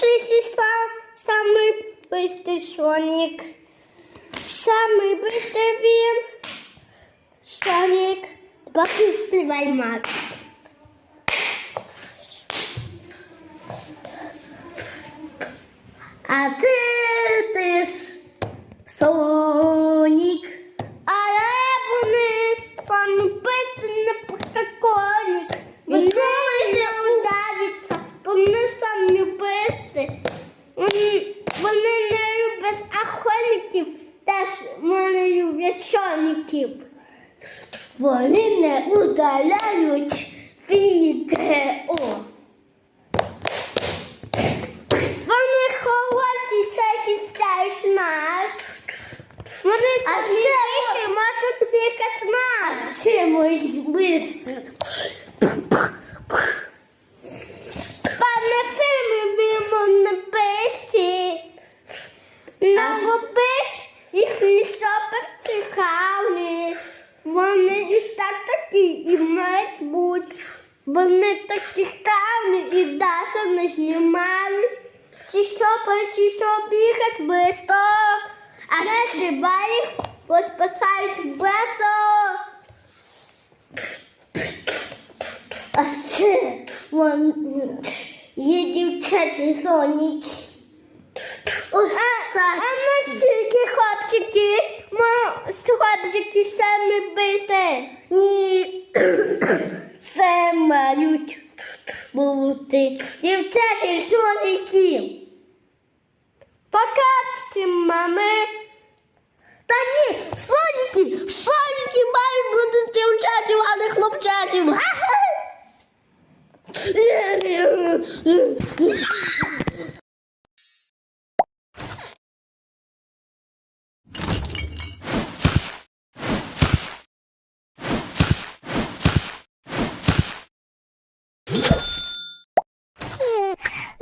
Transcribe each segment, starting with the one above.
Слышишь, сам, самый быстрый Соник. Самый быстрый Вин. Соник. Покупливай, Макс. А ти, вони. Вони не удаляють відео. Вони хороші, захищають нас. Вони а ще можуть бігати нас. Ще можуть швидко. Вони і так такі, і мають бути. Вони такі ставні і Даша не знімають. Ті сопи, ті що бігають швидко. А не стрибає, бо спасають швидко. А ще вон, є дівчаті соніки. Ось а, а ми тільки хлопчики, ми хлопчики самі бисте. Ні, все мають бути дівчаті соніки. Пока всім мами. Та ні, соніки, соніки мають бути дівчатів, а не хлопчатів. Ха-ха.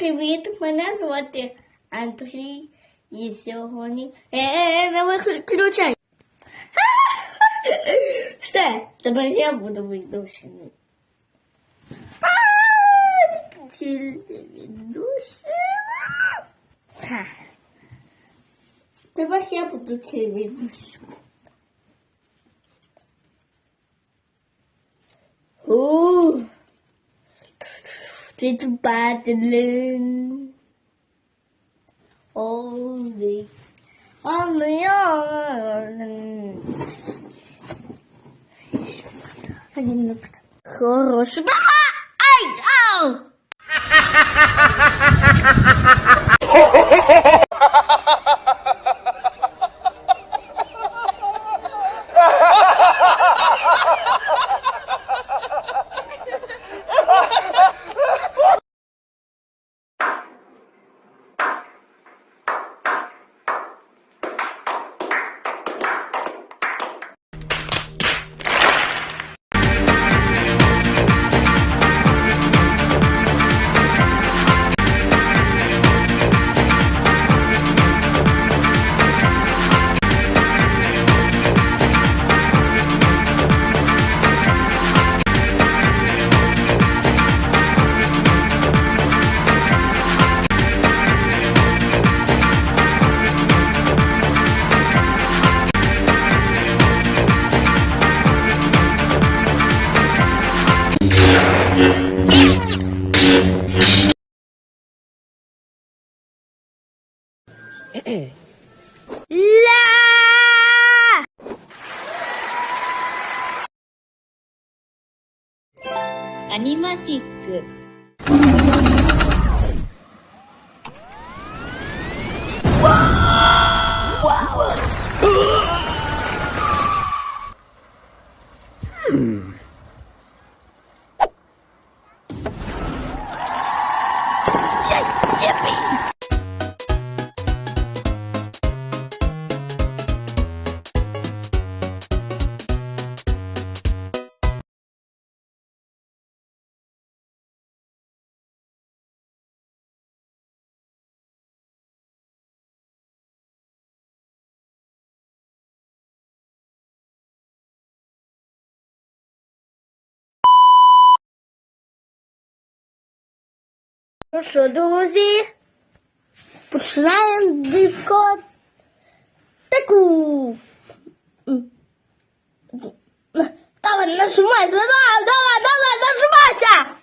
привіт! Мене звати Андрій. І сьогодні. Е, не виключай. Все, тепер я буду. Ха. Тепер я буду тільки відношений. Ooh. It's battling. Only. Only on. Один Хороший. Ай! Ау! アニマティック。Ну що, друзі? Починаємо дискотеку. Давай, нажимайся, давай, давай, давай, нажимайся!